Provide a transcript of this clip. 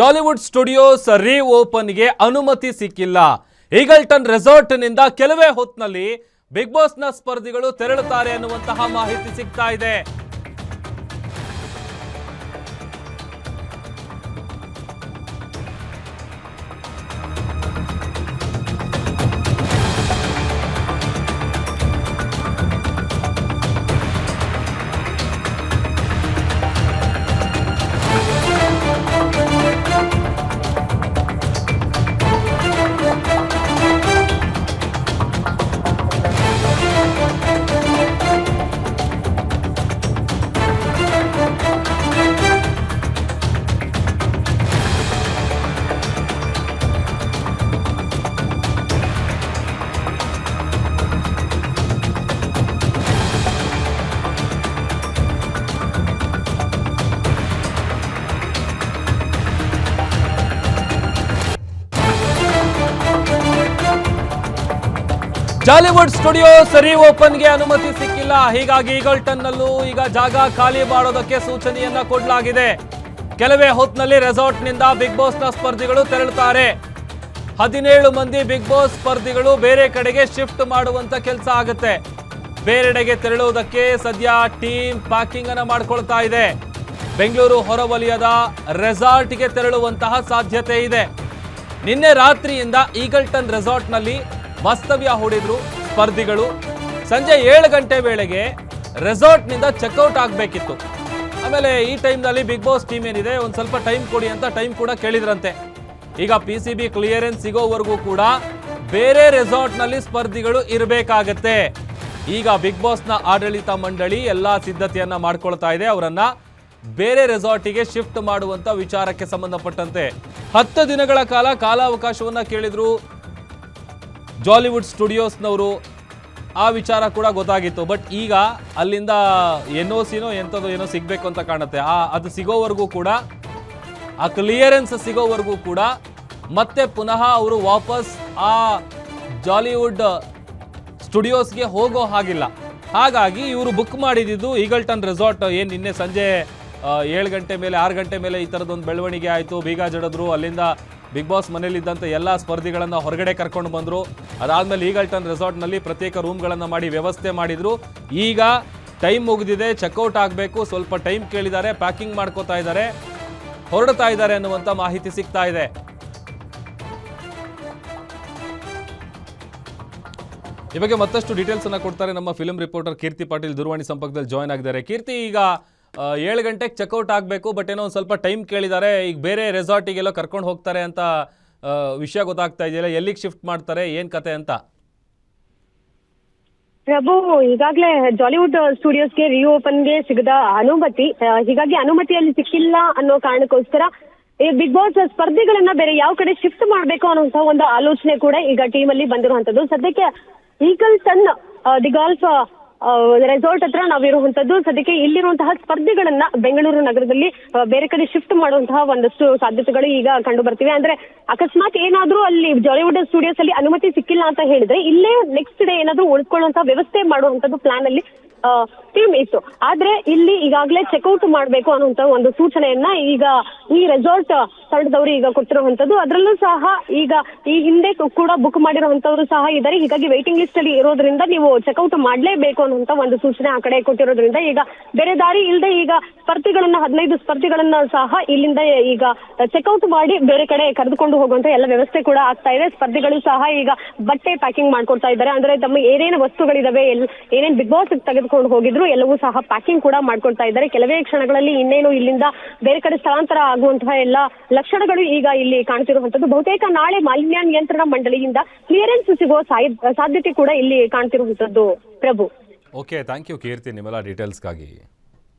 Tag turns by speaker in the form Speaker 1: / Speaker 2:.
Speaker 1: Jollywood studios ರೀ ಓಪನ್ಗೆ ಅನುಮತಿ ಸಿಕ್ಕಿಲ್ಲ. ಈಗಲ್ಟನ್ ರೆಸಾರ್ಟ್ನಿಂದ ಕೆಲವೇ ಹೊತ್ತಿನಲ್ಲಿ ಬಿಗ್ ಬಾಸ್ನ ಸ್ಪರ್ಧಿಗಳು ತೆರಳುತ್ತಾರೆ ಅನ್ನುವಂತಹ ಮಾಹಿತಿ ಸಿಗ್ತಾ ಇದೆ. ಜಾಲಿವುಡ್ ಸ್ಟುಡಿಯೋ ಸರಿ ಓಪನ್ಗೆ ಅನುಮತಿ ಸಿಕ್ಕಿಲ್ಲ. ಹೀಗಾಗಿ ಈಗಲ್ಟನ್ನಲ್ಲೂ ಈಗ ಜಾಗ ಖಾಲಿ ಮಾಡೋದಕ್ಕೆ ಸೂಚನೆಯನ್ನ ಕೊಡಲಾಗಿದೆ. ಕೆಲವೇ ಹೊತ್ತಿನಲ್ಲಿ ರೆಸಾರ್ಟ್ನಿಂದ ಬಿಗ್ ಬಾಸ್ನ ಸ್ಪರ್ಧಿಗಳು ತೆರಳುತ್ತಾರೆ. ಹದಿನೇಳು ಮಂದಿ ಬಿಗ್ ಬಾಸ್ ಸ್ಪರ್ಧಿಗಳು ಬೇರೆ ಕಡೆಗೆ ಶಿಫ್ಟ್ ಮಾಡುವಂತ ಕೆಲಸ ಆಗುತ್ತೆ. ಬೇರೆಡೆಗೆ ತೆರಳುವುದಕ್ಕೆ ಸದ್ಯ ಟೀಮ್ ಪ್ಯಾಕಿಂಗ್ ಅನ್ನ ಮಾಡ್ಕೊಳ್ತಾ ಇದೆ. ಬೆಂಗಳೂರು ಹೊರವಲಯದ ರೆಸಾರ್ಟ್ಗೆ ತೆರಳುವಂತಹ ಸಾಧ್ಯತೆ ಇದೆ. ನಿನ್ನೆ ರಾತ್ರಿಯಿಂದ ಈಗಲ್ಟನ್ ರೆಸಾರ್ಟ್ನಲ್ಲಿ ವಾಸ್ತವ್ಯ ಹೂಡಿದ್ರು, ಸ್ಪರ್ಧಿಗಳು. ಸಂಜೆ ಏಳು ಗಂಟೆ ವೇಳೆಗೆ ರೆಸಾರ್ಟ್ನಿಂದ ಚೆಕ್ಔಟ್ ಆಗಬೇಕಿತ್ತು. ಆಮೇಲೆ ಈ ಟೈಮ್ನಲ್ಲಿ ಬಿಗ್ ಬಾಸ್ ಟೀಮ್ ಏನಿದೆ, ಒಂದು ಸ್ವಲ್ಪ ಟೈಮ್ ಕೊಡಿ ಅಂತ ಟೈಮ್ ಕೂಡ ಕೇಳಿದ್ರಂತೆ. ಈಗ ಪಿ ಸಿ ಬಿ ಕ್ಲಿಯರೆನ್ಸ್ ಸಿಗೋವರೆಗೂ ಕೂಡ ಬೇರೆ ರೆಸಾರ್ಟ್ನಲ್ಲಿ ಸ್ಪರ್ಧಿಗಳು ಇರಬೇಕಾಗತ್ತೆ. ಈಗ ಬಿಗ್ ಬಾಸ್ನ ಆಡಳಿತ ಮಂಡಳಿ ಎಲ್ಲಾ ಸಿದ್ಧತೆಯನ್ನು ಮಾಡ್ಕೊಳ್ತಾ ಇದೆ. ಅವರನ್ನು ಬೇರೆ ರೆಸಾರ್ಟಿಗೆ ಶಿಫ್ಟ್ ಮಾಡುವಂತ ವಿಚಾರಕ್ಕೆ ಸಂಬಂಧಪಟ್ಟಂತೆ. ಹತ್ತು ದಿನಗಳ ಕಾಲ ಕಾಲಾವಕಾಶವನ್ನ ಕೇಳಿದ್ರು. ಜಾಲಿವುಡ್ ಸ್ಟುಡಿಯೋಸ್ನವರು ಆ ವಿಚಾರ ಕೂಡ ಗೊತ್ತಾಗಿತ್ತು. ಬಟ್ ಈಗ ಅಲ್ಲಿಂದ ಎನ್ ಒ ಸಿನೋ ಎಂಥದ್ದು ಏನೋ ಸಿಗಬೇಕು ಅಂತ ಕಾಣುತ್ತೆ. ಆ, ಅದು ಸಿಗೋವರೆಗೂ ಕೂಡ, ಆ ಕ್ಲಿಯರೆನ್ಸ್ ಸಿಗೋವರೆಗೂ ಕೂಡ ಮತ್ತೆ ಪುನಃ ಅವರು ವಾಪಸ್ ಆ ಜಾಲಿವುಡ್ ಸ್ಟುಡಿಯೋಸ್ಗೆ ಹೋಗೋ ಹಾಗಿಲ್ಲ. ಹಾಗಾಗಿ ಇವರು ಬುಕ್ ಮಾಡಿದ್ದು ಈಗಲ್ಟನ್ ರೆಸಾರ್ಟ್ ಏನು ನಿನ್ನೆ ಸಂಜೆ ಏಳು ಗಂಟೆ ಮೇಲೆ, ಆರು ಗಂಟೆ ಮೇಲೆ ಈ ಥರದ್ದೊಂದು ಬೆಳವಣಿಗೆ ಆಯಿತು. ಬೀಗ ಜಡಿದ್ರು ಅಲ್ಲಿಂದ ಬಿಗ್ ಬಾಸ್ ಮನೆಯಲ್ಲಿದ್ದಂಥ ಎಲ್ಲ ಸ್ಪರ್ಧಿಗಳನ್ನು ಹೊರಗಡೆ ಕರ್ಕೊಂಡು ಬಂದರು. ಅದಾದಮೇಲೆ ಈಗಲ್ಟನ್ ರೆಸಾರ್ಟ್ನಲ್ಲಿ ಪ್ರತ್ಯೇಕ ರೂಮ್ಗಳನ್ನು ಮಾಡಿ ವ್ಯವಸ್ಥೆ ಮಾಡಿದರು. ಈಗ ಟೈಮ್ ಮುಗಿದಿದೆ, ಚೆಕ್ಔಟ್ ಆಗಬೇಕು, ಸ್ವಲ್ಪ ಟೈಮ್ ಕೇಳಿದ್ದಾರೆ, ಪ್ಯಾಕಿಂಗ್ ಮಾಡ್ಕೋತಾ ಇದ್ದಾರೆ, ಹೊರಡ್ತಾ ಇದ್ದಾರೆ ಅನ್ನುವಂಥ ಮಾಹಿತಿ ಸಿಗ್ತಾ ಇದೆ. ಈ ಬಗ್ಗೆ ಮತ್ತಷ್ಟು ಡೀಟೇಲ್ಸ್ ಅನ್ನ ಕೊಡ್ತಾರೆ ನಮ್ಮ ಫಿಲ್ಮ್ ರಿಪೋರ್ಟರ್ ಕೀರ್ತಿ ಪಾಟೀಲ್, ದೂರವಾಣಿ ಸಂಪರ್ಕದಲ್ಲಿ ಜಾಯ್ನ್ ಆಗಿದ್ದಾರೆ. ಕೀರ್ತಿ, ಈಗ ಏಳು ಗಂಟೆಗೆ ಚೆಕ್ಔಟ್ ಆಗಬೇಕು ಬಟ್ ಏನೋ ಒಂದು ಸ್ವಲ್ಪ ಟೈಮ್ ಕೇಳಿದ್ದಾರೆ ಈಗ ಬೇರೆ ರೆಸಾರ್ಟಿಗೆಲ್ಲ ಕರ್ಕೊಂಡು ಹೋಗ್ತಾರೆ ಅಂತ ವಿಷಯ ಗೊತ್ತಾಗ್ತಾ ಇದೆಯಲ್ಲ, ಎಲ್ಲಿಗೆ ಶಿಫ್ಟ್ ಮಾಡ್ತಾರೆ, ಏನು ಕತೆ ಅಂತ?
Speaker 2: ಪ್ರಭು, ಈಗಾಗಲೇ ಜಾಲಿವುಡ್ ಸ್ಟುಡಿಯೋಸ್ಗೆ ರಿಓಪನ್ಗೆ ಸಿಗದ ಅನುಮತಿ ಹೀಗಾಗಿ ಅನುಮತಿಯಲ್ಲಿ ಸಿಕ್ಕಿಲ್ಲ ಅನ್ನೋ ಕಾರಣಕ್ಕೋಸ್ಕರ ಈ ಬಿಗ್ ಬಾಸ್ ಸ್ಪರ್ಧೆಗಳನ್ನ ಬೇರೆ ಯಾವ ಕಡೆ ಶಿಫ್ಟ್ ಮಾಡಬೇಕು ಅನ್ನುವಂತ ಒಂದು ಆಲೋಚನೆ ಕೂಡ ಈಗ ಟೀಮ್ ಅಲ್ಲಿ ಬಂದಿರುವಂತದ್ದು ಸದ್ಯಕ್ಕೆ Eagleton the golf resort ಹತ್ರ ನಾವಿರುವಂತದ್ದು ಸದ್ಯಕ್ಕೆ ಇಲ್ಲಿರುವಂತಹ ಸ್ಪರ್ಧೆಗಳನ್ನ ಬೆಂಗಳೂರು ನಗರದಲ್ಲಿ ಬೇರೆ ಕಡೆ ಶಿಫ್ಟ್ ಮಾಡುವಂತಹ ಒಂದಷ್ಟು ಸಾಧ್ಯತೆಗಳು ಈಗ ಕಂಡು ಬರ್ತಿವೆ. ಅಂದ್ರೆ ಅಕಸ್ಮಾತ್ ಏನಾದ್ರೂ ಅಲ್ಲಿ ಜಾಲಿವುಡ್ ಸ್ಟುಡಿಯೋಸ್ ಅಲ್ಲಿ ಅನುಮತಿ ಸಿಕ್ಕಿಲ್ಲ ಅಂತ ಹೇಳಿದ್ರೆ ಇಲ್ಲೇ ನೆಕ್ಸ್ಟ್ ಡೇ ಏನಾದ್ರೂ ಉಳಿದುಕೊಳ್ಳುವಂತ ವ್ಯವಸ್ಥೆ ಮಾಡುವಂತದ್ದು ಪ್ಲಾನ್ ಅಲ್ಲಿ ಟೀಮ್ ಇತ್ತು. ಆದ್ರೆ ಇಲ್ಲಿ ಈಗಾಗಲೇ ಚೆಕ್ಔಟ್ ಮಾಡಬೇಕು ಅನ್ನುವಂತ ಒಂದು ಸೂಚನೆಯನ್ನ ಈಗ ಈ ರೆಸಾರ್ಟ್ ತಂಡದವರು ಈಗ ಕೊಟ್ಟಿರುವಂತದ್ದು. ಅದರಲ್ಲೂ ಸಹ ಈಗ ಈ ಹಿಂದೆ ಕೂಡ ಬುಕ್ ಮಾಡಿರುವಂತವರು ಸಹ ಇದ್ದಾರೆ ಹೀಗಾಗಿ ವೈಟಿಂಗ್ ಲಿಸ್ಟ್ ಅಲ್ಲಿ ಇರೋದ್ರಿಂದ ನೀವು ಚೆಕ್ಔಟ್ ಮಾಡಲೇಬೇಕು ಅನ್ನುವಂತ ಒಂದು ಸೂಚನೆ ಆ ಕಡೆ ಕೊಟ್ಟಿರೋದ್ರಿಂದ ಈಗ ಬೇರೆ ದಾರಿ ಇಲ್ಲದೆ ಈಗ ಸ್ಪರ್ಧಿಗಳನ್ನ, ಹದಿನೈದು ಸ್ಪರ್ಧಿಗಳನ್ನ ಸಹ ಇಲ್ಲಿಂದ ಈಗ ಚೆಕ್ಔಟ್ ಮಾಡಿ ಬೇರೆ ಕಡೆ ಕರೆದುಕೊಂಡು ಹೋಗುವಂತ ಎಲ್ಲ ವ್ಯವಸ್ಥೆ ಕೂಡ ಆಗ್ತಾ ಇದೆ. ಸ್ಪರ್ಧಿಗಳು ಸಹ ಈಗ ಬಟ್ಟೆ ಪ್ಯಾಕಿಂಗ್ ಮಾಡ್ಕೊಡ್ತಾ ಇದ್ದಾರೆ. ಅಂದ್ರೆ ತಮ್ಮ ಏನೇನು ವಸ್ತುಗಳಿದಾವೆ, ಎಲ್ ಏನೇನ್ ಬಿಗ್ ಬಾಸ್ ತೆಗೆದುಕೊಂಡು ಹೋಗಿದ್ರು, ಎಲ್ಲವೂ ಸಹ ಪ್ಯಾಕಿಂಗ್ ಕೂಡ ಮಾಡ್ಕೊಳ್ತಾ ಇದ್ದಾರೆ. ಕೆಲವೇ ಕ್ಷಣಗಳಲ್ಲಿ ಇನ್ನೇನು ಇಲ್ಲಿಂದ ಬೇರೆ ಕಡೆ ಸ್ಥಳಾಂತರ ಆಗುವಂತಹ ಎಲ್ಲ ಲಕ್ಷಣಗಳು ಈಗ ಇಲ್ಲಿ ಕಾಣ್ತಿರುವಂತದ್ದು ಬಹುತೇಕ ನಾಳೆ ಮಾಲಿನ್ಯ ನಿಯಂತ್ರಣ ಮಂಡಳಿಯಿಂದ ಕ್ಲಿಯರೆನ್ಸ್ ಸಿಗುವ ಸಾಧ್ಯತೆ ಕೂಡ ಇಲ್ಲಿ ಕಾಣ್ತಿರುವಂತದ್ದು Prabhu.
Speaker 1: Okay thank you Keerthi, ನಿಮ್ಮೆಲ್ಲ ಡೀಟೇಲ್ಸ್ಗಾಗಿ